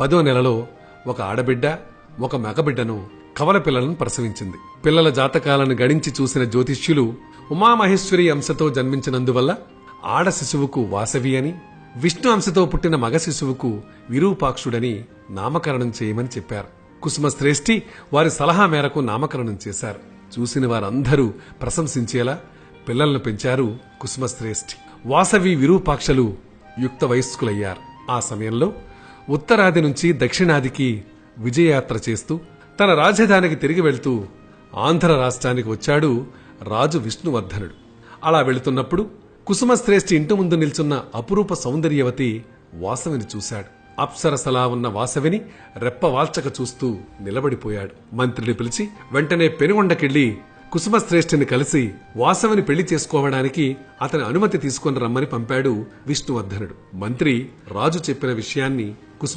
పదో నెలలో ఒక ఆడబిడ్డ ఒక మగబిడ్డను కవల పిల్లలను ప్రసవించింది. పిల్లల జాతకాలను గడించి చూసిన జ్యోతిష్యులు ఉమామహేశ్వరి అంశతో జన్మించినందువల్ల ఆడ శిశువుకు వాసవి అని విష్ణు అంశతో పుట్టిన మగ శిశువుకు విరూపాక్షుడని నామకరణం చేయమని చెప్పారు. కుసుమ శ్రేష్ఠి వారి సలహా మేరకు నామకరణం చేశారు. చూసిన వారందరూ ప్రశంసించేలా పిల్లలను పెంచారు కుసుమ శ్రేష్ఠి వాసవి విరూపాక్షలు యుక్త వయస్కులయ్యారు. ఆ సమయంలో ఉత్తరాది నుంచి దక్షిణాదికి విజయయాత్ర చేస్తూ తన రాజధానికి తిరిగి వెళ్తూ ఆంధ్ర రాష్ట్రానికి వచ్చాడు రాజు విష్ణువర్ధనుడు. అలా వెళుతున్నప్పుడు కుసుమ శ్రేష్ఠి ఇంటి ముందు నిల్చున్న అపురూప సౌందర్యవతి వాసవిని చూశాడు. అప్సరసలా ఉన్న వాసవిని రెప్పవాల్చక చూస్తూ నిలబడిపోయాడు. మంత్రిని పిలిచి వెంటనే పెనుగొండకెళ్ళి కుసుమ శ్రేష్ఠిని కలిసి వాసవిని పెళ్ళి చేసుకోవడానికి అతని అనుమతి తీసుకుని రమ్మని పంపాడు విష్ణువర్ధనుడు. మంత్రి రాజు చెప్పిన విషయాన్ని